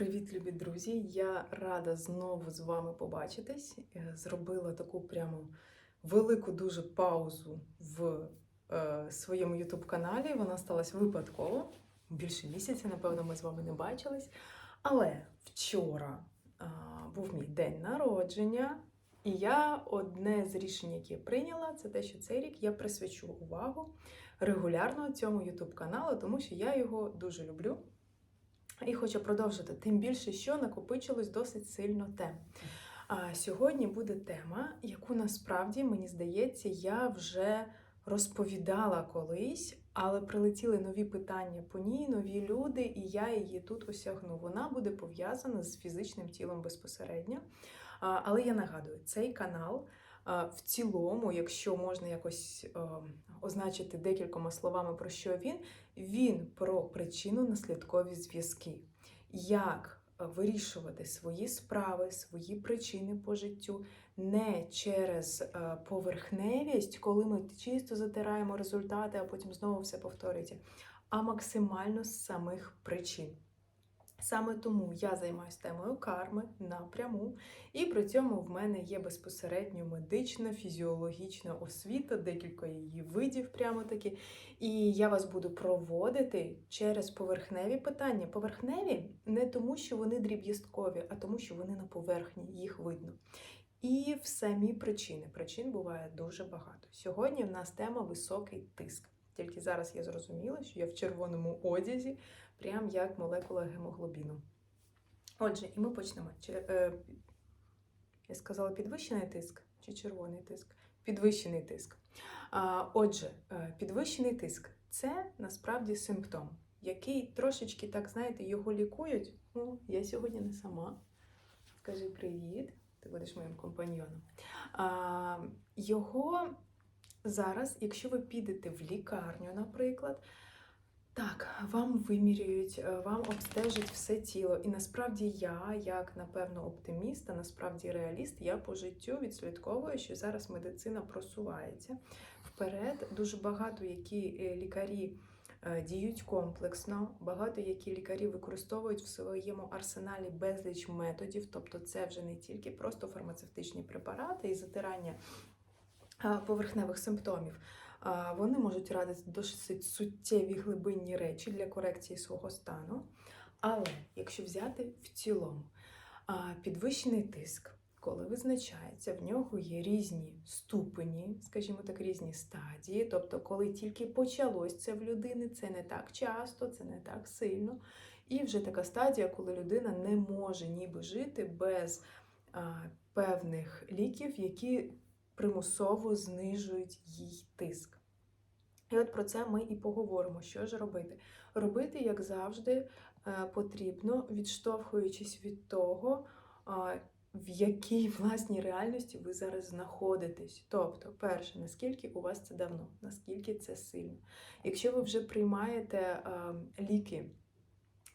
Привіт, любі друзі! Я рада знову з вами побачитись. Е, Зробила таку прямо велику дуже паузу в е, своєму youtube каналі. Вона сталася випадково. Більше місяця, напевно, ми з вами не бачились. Але вчора а, був мій день народження, і я одне з рішень, яке прийняла, це те, що цей рік я присвячу увагу регулярно цьому youtube каналу, тому що я його дуже люблю. І хочу продовжити, тим більше, що накопичилось досить сильно тем. А сьогодні буде тема, яку насправді, мені здається, я вже розповідала колись, але прилетіли нові питання по ній, нові люди, і я її тут осягну. Вона буде пов'язана з фізичним тілом безпосередньо. Але я нагадую, цей канал в цілому, якщо можна якось е, означити декількома словами, про що він, він про причинно-наслідкові зв'язки. Як е, вирішувати свої справи, свої причини по життю не через е, поверхневість, коли ми чисто затираємо результати, а потім знову все повторюється, а максимально з самих причин. Саме тому я займаюся темою карми напряму, і при цьому в мене є безпосередньо медична, фізіологічна освіта, декілька її видів прямо таки. І я вас буду проводити через поверхневі питання. Поверхневі не тому, що вони дріб'язкові, а тому, що вони на поверхні, їх видно. І в самі причини. Причин буває дуже багато. Сьогодні в нас тема високий тиск. Тільки зараз я зрозуміла, що я в червоному одязі, прям як молекула гемоглобіну. Отже, і ми почнемо. Е, я сказала підвищений тиск чи червоний тиск? Підвищений тиск. Отже, е, підвищений тиск це насправді симптом, який трошечки, так знаєте, його лікують. Ну, я сьогодні не сама. Скажи привіт, ти будеш моїм компаньйоном. А, його зараз, якщо ви підете в лікарню, наприклад, так, вам вимірюють, е, вам обстежать все тіло. І насправді я, як напевно, оптиміст, а насправді реаліст, я по життю відслідковую, що зараз медицина просувається вперед. Дуже багато які е, лікарі е, діють комплексно, багато які лікарі використовують в своєму арсеналі безліч методів, тобто це вже не тільки просто фармацевтичні препарати і затирання поверхневих симптомів. Вони можуть радити досить суттєві глибинні речі для корекції свого стану. Але якщо взяти в цілому, підвищений тиск, коли визначається, в нього є різні ступені, скажімо так, різні стадії. Тобто, коли тільки почалось це в людини, це не так часто, це не так сильно. І вже така стадія, коли людина не може ніби жити без а, певних ліків, які примусово знижують їй тиск. І от про це ми і поговоримо. Що ж робити? Робити, як завжди, е, потрібно, відштовхуючись від того, в якій власній реальності ви зараз знаходитесь. Тобто, перше, наскільки у вас це давно, наскільки це сильно. Якщо ви вже приймаєте ліки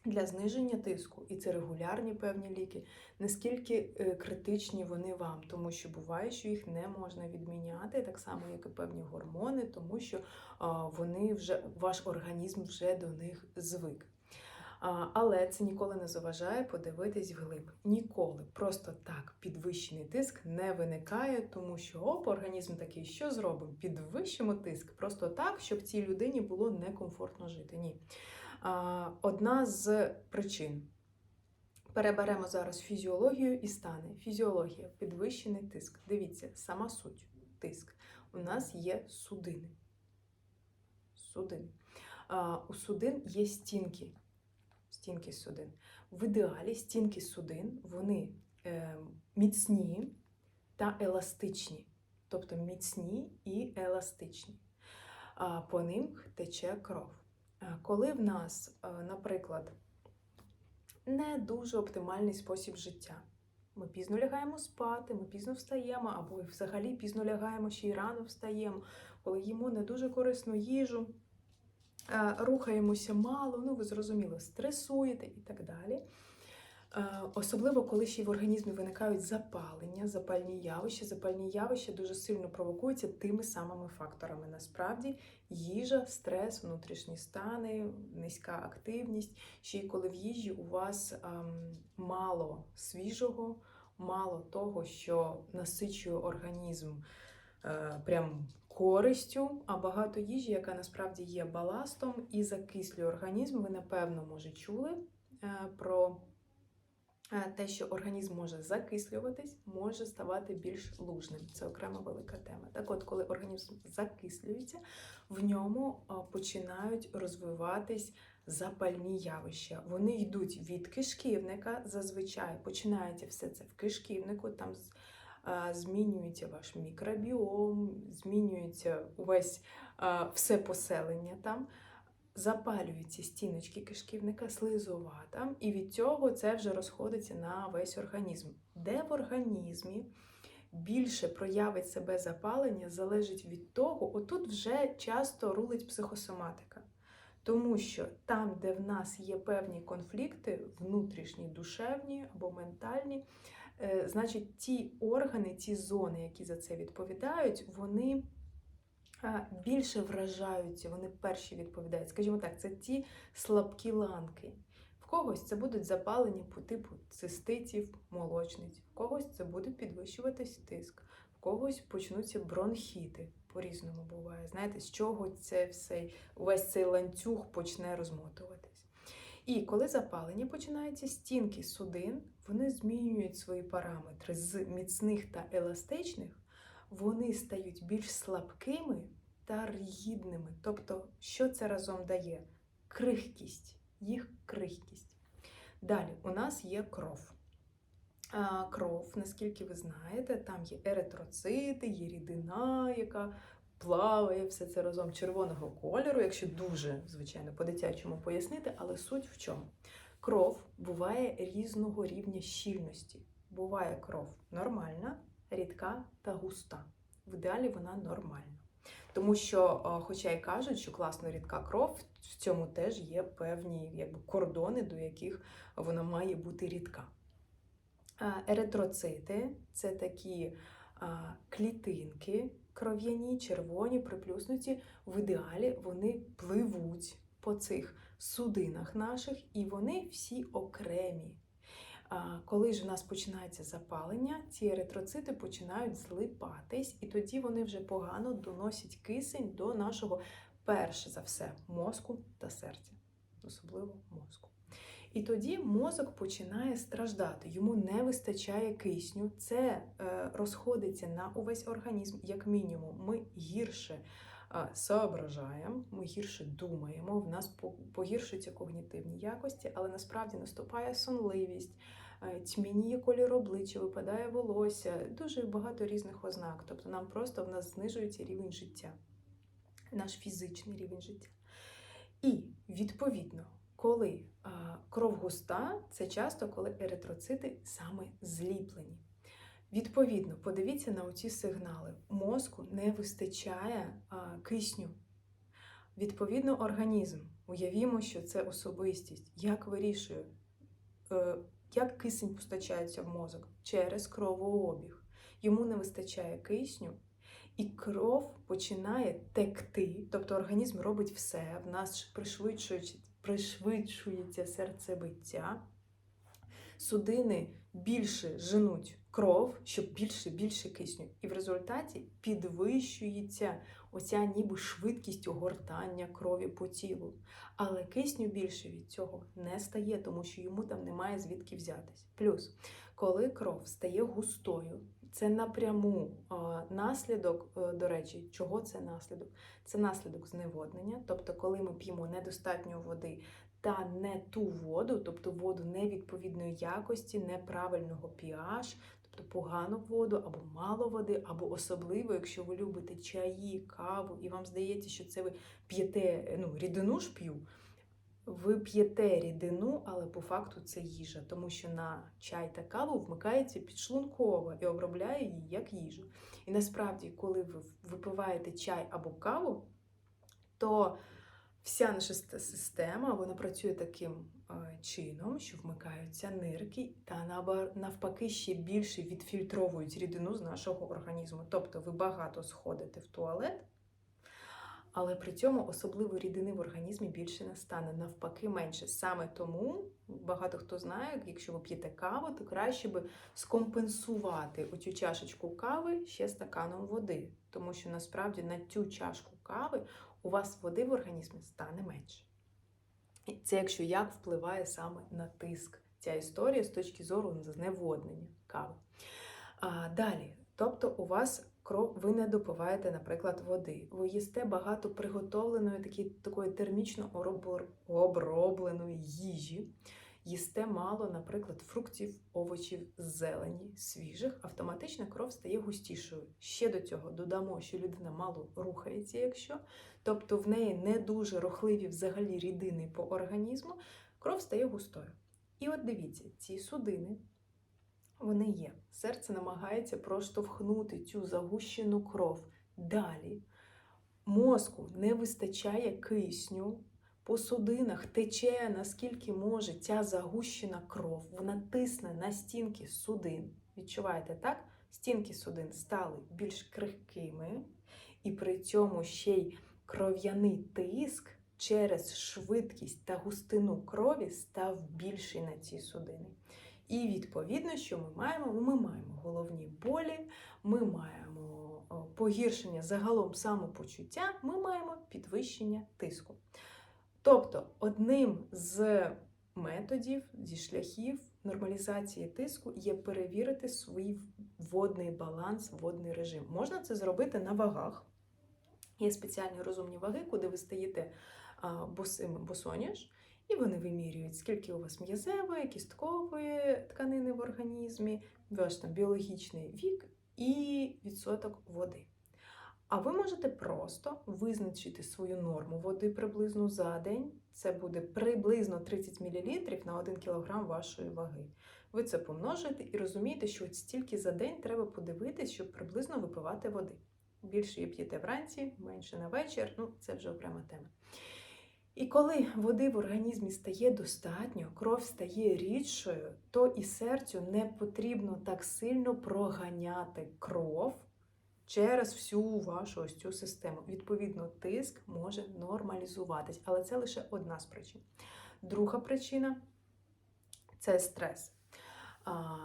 для зниження тиску, і це регулярні певні ліки, наскільки е, критичні вони вам, тому що буває, що їх не можна відміняти, так само, як і певні гормони, тому що вони вже ваш організм вже до них звик. Але це ніколи не заважає подивитись вглиб. Ніколи просто так підвищений тиск не виникає, тому що оп, організм такий, що зробимо? Підвищимо тиск просто так, щоб цій людині було некомфортно жити. Ні. Одна з причин. Переберемо зараз фізіологію і стани. Фізіологія, підвищений тиск. Дивіться, сама суть тиск. У нас є судини. Судин. У судин є стінки. Стінки судин. В ідеалі стінки судин вони е, міцні та еластичні. Тобто міцні і еластичні. По ним тече кров. Коли в нас, е, наприклад, не дуже оптимальний спосіб життя, ми пізно лягаємо спати, ми пізно встаємо, або взагалі пізно лягаємо ще й рано встаємо, коли їмо не дуже корисну їжу, е, рухаємося мало, ну ви зрозуміли, стресуєте і так далі. Е, Особливо, коли ще й в організмі виникають запалення, запальні явища. Запальні явища дуже сильно провокуються тими самими факторами. Насправді, їжа, стрес, внутрішні стани, низька активність. Ще й коли в їжі у вас ем, мало свіжого, мало того, що насичує організм е, прям користю, а багато їжі, яка насправді є баластом і закислює організм. Ви напевно може чули е, про те, що організм може закислюватись, може ставати більш лужним. Це окрема велика тема. Так от, коли організм закислюється, в ньому починають розвиватись запальні явища. Вони йдуть від кишківника, зазвичай починається все це в кишківнику, там змінюється ваш мікробіом, змінюється увесь все поселення там. Запалюються стіночки кишківника, слизовата, і від цього це вже розходиться на весь організм. Де в організмі більше проявить себе запалення, залежить від того, отут вже часто рулить психосоматика. Тому що там, де в нас є певні конфлікти, внутрішні, душевні або ментальні, е, значить, ті органи, ті зони, які за це відповідають, вони більше вражаються, вони перші відповідають. Скажімо так, це ті слабкі ланки. В когось це будуть запалення по типу циститів, молочниць, в когось це буде підвищуватись тиск, в когось почнуться бронхіти. По-різному буває. Знаєте, з чого це все, увесь цей ланцюг почне розмотуватись. І коли запалення починається, стінки судин, вони змінюють свої параметри з міцних та еластичних, вони стають більш слабкими та ригідними. Тобто, що це разом дає? Крихкість, їх крихкість. Далі у нас є кров. А, Кров, наскільки ви знаєте, там є еритроцити, є рідина, яка плаває, все це разом червоного кольору, якщо дуже, звичайно, по-дитячому пояснити, але суть в чому? Кров буває різного рівня щільності. Буває кров нормальна, рідка та густа. В ідеалі вона нормальна. Тому що, хоча й кажуть, що класно рідка кров, в цьому теж є певні якби, кордони, до яких вона має бути рідка. А, Еритроцити це такі клітинки кров'яні, червоні, приплюснуті. В ідеалі вони пливуть по цих судинах наших, і вони всі окремі. Коли ж у нас починається запалення, ці еритроцити починають злипатись, і тоді вони вже погано доносять кисень до нашого, перше за все, мозку та серця, особливо мозку. І тоді мозок починає страждати, йому не вистачає кисню, це е, розходиться на увесь організм, як мінімум. Ми гірше соображаємо, ми гірше думаємо, в нас погіршуються когнітивні якості, але насправді наступає сонливість, е, тьмяніє колір обличчя, випадає волосся, дуже багато різних ознак. Тобто нам просто в нас знижується рівень життя, наш фізичний рівень життя. І відповідно, коли кров густа, це часто коли еритроцити саме зліплені. Відповідно, подивіться на оці сигнали. Мозку не вистачає а, кисню. Відповідно, організм. Уявімо, що це особистість. Як вирішує, е, як кисень постачається в мозок? Через кровообіг. Йому не вистачає кисню, і кров починає текти, тобто організм робить все, в нас пришвидшується, серцебиття. Судини більше женуть кров, щоб більше більше кисню. І в результаті підвищується оця ніби швидкість огортання крові по тілу. Але кисню більше від цього не стає, тому що йому там немає звідки взятись. Плюс, коли кров стає густою, це напряму наслідок, е, до речі, чого це наслідок? Це наслідок зневоднення, тобто, коли ми п'ємо недостатньо води та не ту воду, тобто воду невідповідної якості, неправильного pH, тобто погану воду або мало води, або особливо, якщо ви любите чаї, каву, і вам здається, що це ви п'єте ну, рідину ж п'ю. Ви п'єте рідину, але по факту це їжа, тому що на чай та каву вмикається підшлункова і обробляє її як їжу. І насправді, коли ви випиваєте чай або каву, то Вся наша система вона працює таким чином, що вмикаються нирки, та навпаки ще більше відфільтровують рідину з нашого організму. Тобто ви багато сходите в туалет, але при цьому особливо рідини в організмі більше не стане, навпаки, менше. Саме тому багато хто знає, якщо ви п'єте каву, то краще би скомпенсувати оцю чашечку кави ще стаканом води, тому що насправді на цю чашку кави у вас води в організмі стане менше. І це якщо як впливає саме на тиск ця історія з точки зору зневоднення кави. А, далі, тобто, у вас кров, ви не допиваєте, наприклад, води. Ви їсте багато приготовленої такі, такої термічно обробленої їжі. Їсте мало, наприклад, фруктів, овочів, зелені, свіжих, автоматично кров стає густішою. Ще до цього додамо, що людина мало рухається, якщо, тобто в неї не дуже рухливі взагалі рідини по організму, кров стає густою. І от дивіться, ці судини, вони є. Серце намагається проштовхнути цю загущену кров. Далі мозку не вистачає кисню, по судинах тече наскільки може ця загущена кров. Вона тисне на стінки судин. Відчуваєте, так? Стінки судин стали більш крихкими, і при цьому ще й кров'яний тиск через швидкість та густину крові став більший на ці судини. І відповідно, що ми маємо? Ми маємо головні болі, ми маємо погіршення загалом самопочуття, ми маємо підвищення тиску. Тобто, одним з методів, зі шляхів нормалізації тиску є перевірити свій водний баланс, водний режим. Можна це зробити на вагах. Є спеціальні розумні ваги, куди ви стаєте а, босим босоніж, і вони вимірюють, скільки у вас м'язевої, кісткової тканини в організмі, ваш там біологічний вік і відсоток води. А ви можете просто визначити свою норму води приблизно за день. Це буде приблизно 30 мл на 1 кг вашої ваги. Ви це помножуєте і розумієте, що от стільки за день треба подивитись, щоб приблизно випивати води. Більше її п'єте вранці, менше на вечір, ну це вже окрема тема. І коли води в організмі стає достатньо, кров стає рідшою, то і серцю не потрібно так сильно проганяти кров через всю вашу ось цю систему. Відповідно, тиск може нормалізуватись, але це лише одна з причин. Друга причина це стрес. А,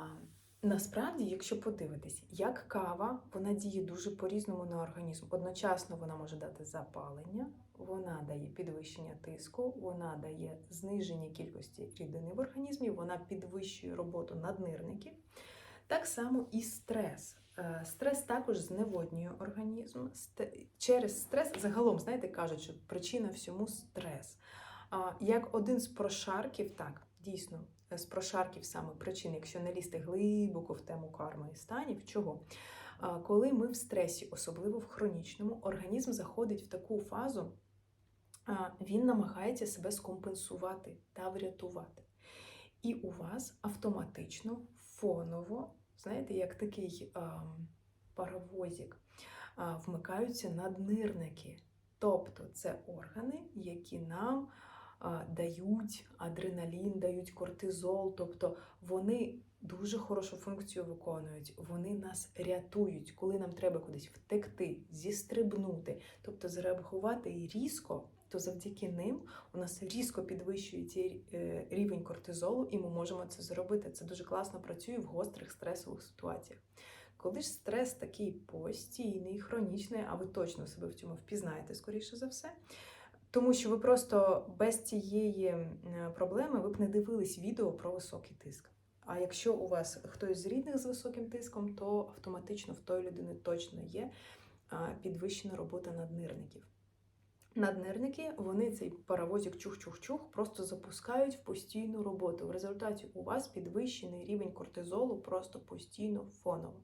Насправді, якщо подивитись, як кава, вона діє дуже по-різному на організм. Одночасно вона може дати запалення, вона дає підвищення тиску, вона дає зниження кількості рідини в організмі, вона підвищує роботу наднирників. Так само і стрес. Е, Стрес також зневоднює організм. Через стрес, загалом, знаєте, кажуть, що причина всьому стрес. Як один з прошарків, так, дійсно, е, з прошарків саме причин, якщо не лізти глибоко в тему карми і станів, чого? Коли ми в стресі, особливо в хронічному, організм заходить в таку фазу, він намагається себе скомпенсувати та врятувати. І у вас автоматично, фоново, знаєте, як такий а, паровозик, а, вмикаються наднирники. Тобто це органи, які нам а, дають адреналін, дають кортизол, тобто вони дуже хорошу функцію виконують, вони нас рятують, коли нам треба кудись втекти, зістрибнути, тобто зреагувати різко, то завдяки ним у нас різко підвищується е, рівень кортизолу, і ми можемо це зробити. Це дуже класно працює в гострих стресових ситуаціях. Коли ж стрес такий постійний, хронічний, а ви точно себе в цьому впізнаєте, скоріше за все. Тому що ви просто без цієї проблеми ви б не дивились відео про високий тиск. А якщо у вас хтось з рідних з високим тиском, то автоматично в тої людини точно є підвищена робота наднирників. Наднирники, вони цей паровозик чух-чух-чух просто запускають в постійну роботу. В результаті у вас підвищений рівень кортизолу просто постійно фоново.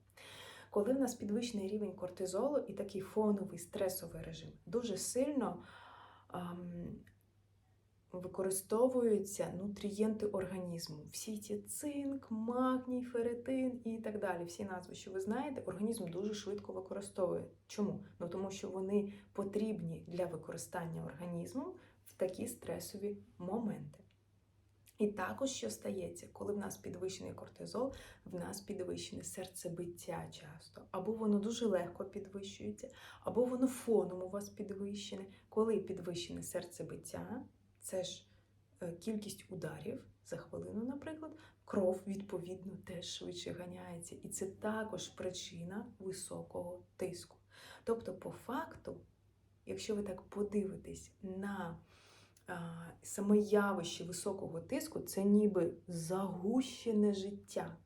Коли в нас підвищений рівень кортизолу і такий фоновий стресовий режим, дуже сильно ам, використовуються нутрієнти організму. Всі ці цинк, магній, ферритин і так далі. Всі назви, що ви знаєте, організм дуже швидко використовує. Чому? Ну тому що вони потрібні для використання організму в такі стресові моменти. І також, що стається, коли в нас підвищений кортизол, в нас підвищене серцебиття часто, або воно дуже легко підвищується, або воно фоном у вас підвищене. Коли підвищене серцебиття, це ж е, кількість ударів за хвилину, наприклад, кров відповідно теж швидше ганяється. І це також причина високого тиску. Тобто, по факту, якщо ви так подивитесь на саме явище високого тиску, це ніби загущене життя.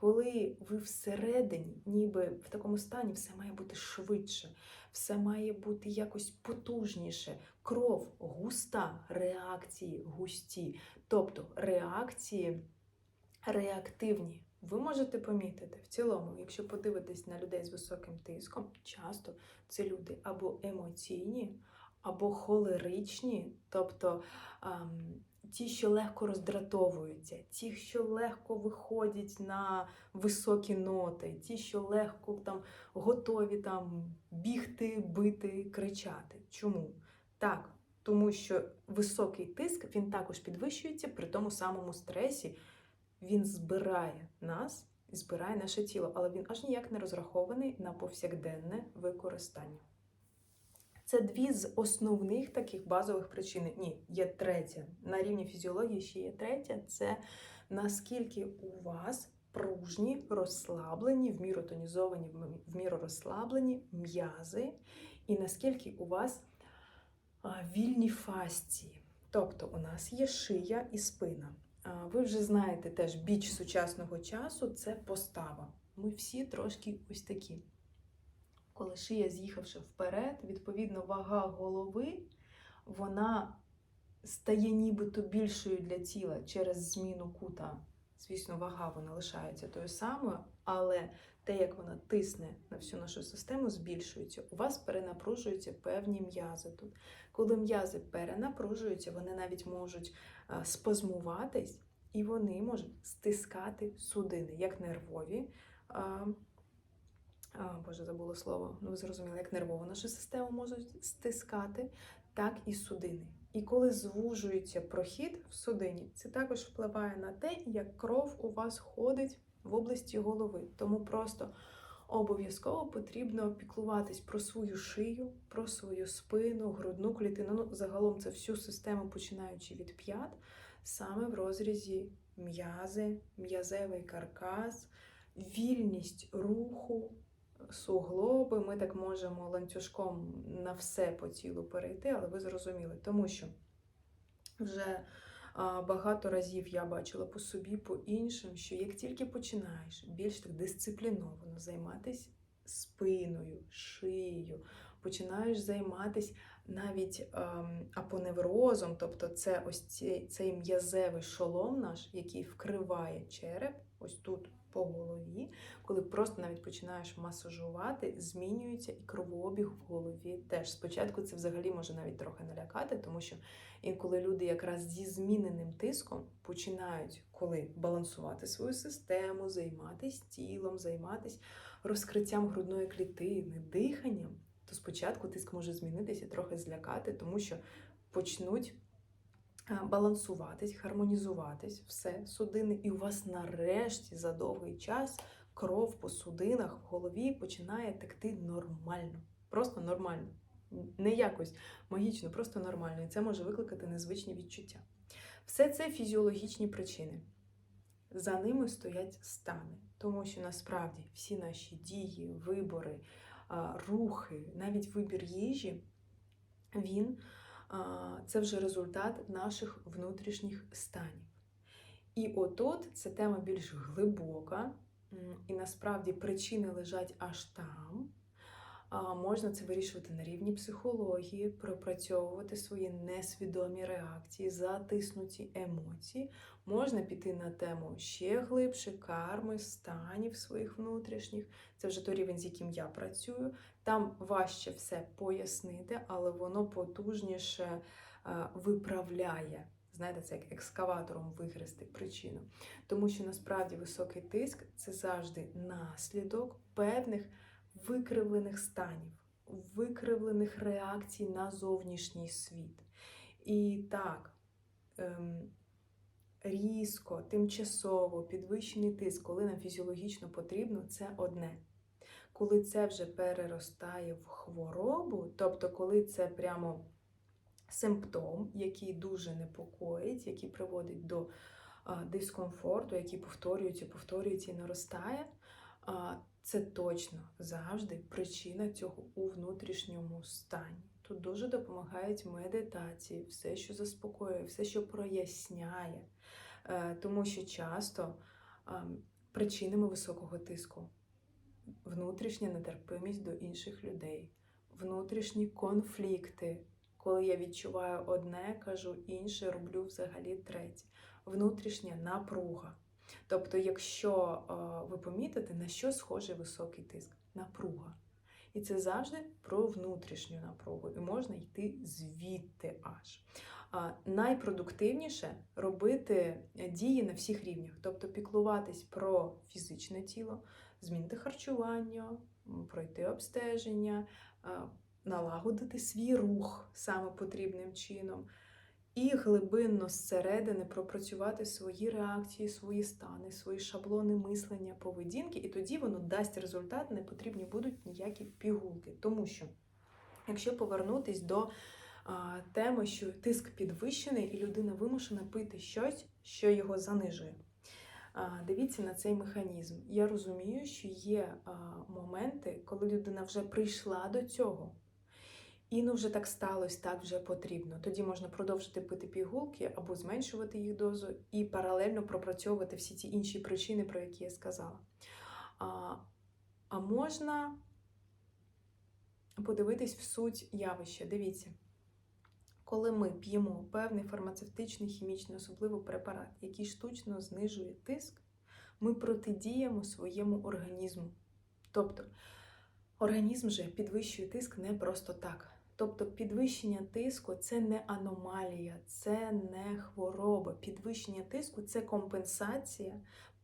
Коли ви всередині, ніби в такому стані, все має бути швидше, все має бути якось потужніше. Кров густа, реакції густі. Тобто реакції реактивні. Ви можете помітити в цілому, якщо подивитись на людей з високим тиском, часто це люди або емоційні, або холеричні, тобто ем, ті, що легко роздратовуються, ті, що легко виходять на високі ноти, ті, що легко там готові там бігти, бити, кричати. Чому? Так, тому що високий тиск він також підвищується при тому самому стресі. Він збирає нас збирає наше тіло, але він аж ніяк не розрахований на повсякденне використання. Це дві з основних таких базових причин. Ні, є третя. На рівні фізіології ще є третя це наскільки у вас пружні, розслаблені, в міру тонізовані, в міру розслаблені м'язи, і наскільки у вас вільні фасції. Тобто у нас є шия і спина. Ви вже знаєте теж біч сучасного часу це постава. Ми всі трошки ось такі. Коли шия з'їхавши вперед, відповідно, вага голови вона стає нібито більшою для тіла через зміну кута. Звісно, вага вона лишається тою самою, але те, як вона тисне на всю нашу систему, збільшується. У вас перенапружуються певні м'язи тут. Коли м'язи перенапружуються, вони навіть можуть спазмуватись і вони можуть стискати судини, як нервові. А, Боже, забула слово. Ну, ви зрозуміли, як нервову нашу систему можуть стискати, так і судини. І коли звужується прохід в судині, це також впливає на те, як кров у вас ходить в області голови. Тому просто обов'язково потрібно піклуватись про свою шию, про свою спину, грудну клітину. Ну, загалом це всю систему, починаючи від п'ят, саме в розрізі м'язи, м'язевий каркас, вільність руху. Суглоби, ми так можемо ланцюжком на все по тілу перейти, але ви зрозуміли, тому що вже багато разів я бачила по собі, по іншим, що як тільки починаєш більш так дисципліновано займатися спиною, шиєю, починаєш займатися навіть ем, апоневрозом, тобто це ось цей, цей м'язевий шолом наш, який вкриває череп, ось тут по голові, коли просто навіть починаєш масажувати, змінюється і кровообіг в голові теж. Спочатку це взагалі може навіть трохи налякати, тому що інколи люди якраз зі зміненим тиском починають коли балансувати свою систему, займатися тілом, займатися розкриттям грудної клітини, диханням, то спочатку тиск може змінитися, трохи злякати, тому що почнуть балансуватись, гармонізуватись, все, судини, і у вас нарешті за довгий час кров по судинах в голові починає текти нормально. Просто нормально. Не якось магічно, просто нормально. І це може викликати незвичні відчуття. Все це фізіологічні причини. За ними стоять стани, тому що насправді всі наші дії, вибори, рухи, навіть вибір їжі, він це вже результат наших внутрішніх станів. І отут ця тема більш глибока, і насправді причини лежать аж там. Можна це вирішувати на рівні психології, пропрацьовувати свої несвідомі реакції, затиснуті емоції. Можна піти на тему ще глибше, карми, станів своїх внутрішніх. Це вже той рівень, з яким я працюю. Там важче все пояснити, але воно потужніше виправляє. Знаєте, це як екскаватором вигрести причину. Тому що насправді високий тиск це завжди наслідок певних викривлених станів, викривлених реакцій на зовнішній світ. І так, ем, різко, тимчасово підвищений тиск, коли нам фізіологічно потрібно, це одне. Коли це вже переростає в хворобу, тобто, коли це прямо симптом, який дуже непокоїть, який приводить до дискомфорту, який повторюється, повторюється і наростає, це точно завжди причина цього у внутрішньому стані. Тут дуже допомагають медитації, все, що заспокоює, все, що проясняє, Е, тому що часто причинами високого тиску внутрішня нетерпимість до інших людей, внутрішні конфлікти. Коли я відчуваю одне, кажу інше, роблю взагалі третє. Внутрішня напруга. Тобто, якщо е, ви помітите, на що схожий високий тиск? Напруга. І це завжди про внутрішню напругу. І можна йти звідти аж. Найпродуктивніше робити дії на всіх рівнях, тобто піклуватись про фізичне тіло, змінити харчування, пройти обстеження, налагодити свій рух саме потрібним чином, і глибинно зсередини пропрацювати свої реакції, свої стани, свої шаблони мислення, поведінки, і тоді воно дасть результат, не потрібні будуть ніякі пігулки. Тому що, якщо повернутись до а, теми, що тиск підвищений, і людина вимушена пити щось, що його занижує. Дивіться на цей механізм. Я розумію, що є моменти, коли людина вже прийшла до цього. І ну вже так сталося, так вже потрібно. Тоді можна продовжити пити пігулки або зменшувати їх дозу і паралельно пропрацьовувати всі ті інші причини, про які я сказала. А, а можна подивитись в суть явища. Дивіться, коли ми п'ємо певний фармацевтичний хімічний, особливо препарат, який штучно знижує тиск, ми протидіємо своєму організму. Тобто організм же підвищує тиск не просто так. Тобто підвищення тиску це не аномалія, це не хвороба. Підвищення тиску це компенсація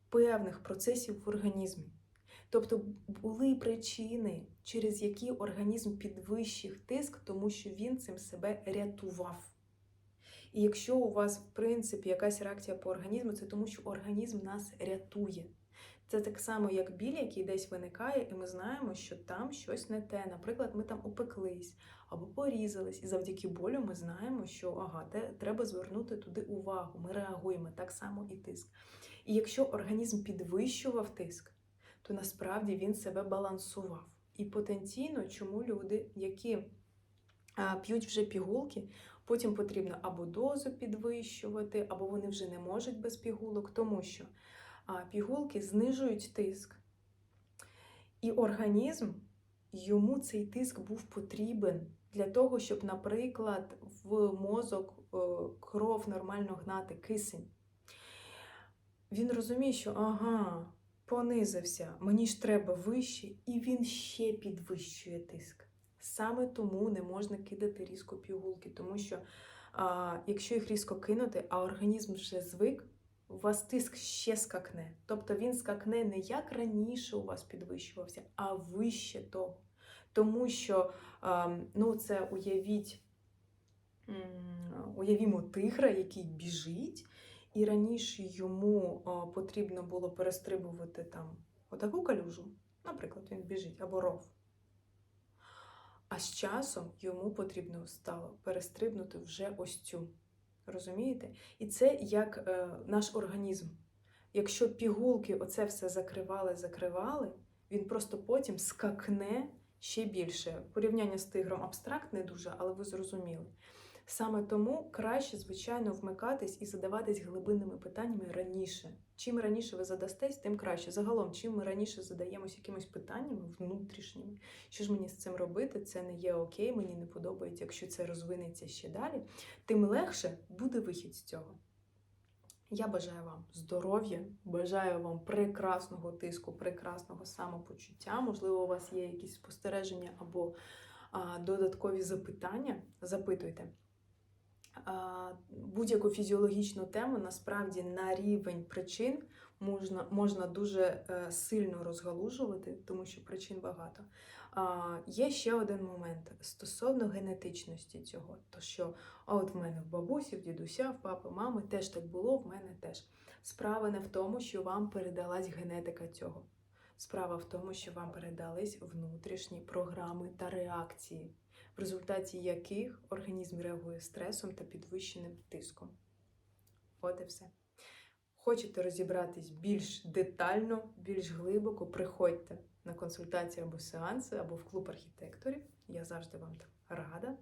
певних процесів в організмі. Тобто були причини, через які організм підвищив тиск, тому що він цим себе рятував. І якщо у вас, в принципі, якась реакція по організму, це тому, що організм нас рятує. Це так само, як біль, який десь виникає, і ми знаємо, що там щось не те. Наприклад, ми там опеклись або порізались, і завдяки болю ми знаємо, що ага, те, треба звернути туди увагу. Ми реагуємо так само і тиск. І якщо організм підвищував тиск, то насправді він себе балансував. І потенційно, чому люди, які п'ють вже пігулки, потім потрібно або дозу підвищувати, або вони вже не можуть без пігулок, тому що пігулки знижують тиск. І організм, йому цей тиск був потрібен для того, щоб, наприклад, в мозок е, кров нормально гнати кисень. Він розуміє, що ага, понизився, мені ж треба вище, і він ще підвищує тиск. Саме тому не можна кидати різко пігулки, тому що а, якщо їх різко кинути, а організм вже звик, у вас тиск ще скакне. Тобто він скакне не як раніше у вас підвищувався, а вище того. Тому що, а, ну, це уявіть, уявімо тигра, який біжить, і раніше йому а, потрібно було перестрибувати там отаку калюжу, наприклад, він біжить, або ров. А з часом йому потрібно стало перестрибнути вже ось цю. Розумієте? І це як е, наш організм. Якщо пігулки оце все закривали, закривали, він просто потім скакне ще більше. Порівняння з тигром абстрактне дуже, але ви зрозуміли. Саме тому краще, звичайно, вмикатись і задаватись глибинними питаннями раніше. Чим раніше ви задастесь, тим краще. Загалом, чим ми раніше задаємось якимись питаннями внутрішніми, що ж мені з цим робити, це не є окей, мені не подобається, якщо це розвинеться ще далі, тим легше буде вихід з цього. Я бажаю вам здоров'я, бажаю вам прекрасного тиску, прекрасного самопочуття. Можливо, у вас є якісь спостереження або а, додаткові запитання. Запитуйте. Будь-яку фізіологічну тему насправді на рівень причин можна, можна дуже е, сильно розгалужувати, тому що причин багато. Є ще один момент стосовно генетичності цього. То що, а от в мене в бабусі, в дідуся, в папи, мами теж так було, в мене теж. Справа не в тому, що вам передалась генетика цього. Справа в тому, що вам передались внутрішні програми та реакції, в результаті яких організм реагує стресом та підвищеним тиском. От і все. Хочете розібратись більш детально, більш глибоко, приходьте на консультації або сеанси, або в клуб архітекторів. Я завжди вам рада.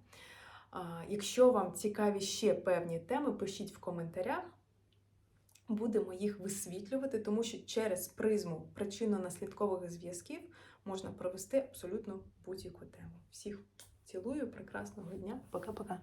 Якщо вам цікаві ще певні теми, пишіть в коментарях. Будемо їх висвітлювати, тому що через призму причинно-наслідкових зв'язків можна провести абсолютно будь-яку тему. Всіх цілую, прекрасного дня, пока-пока.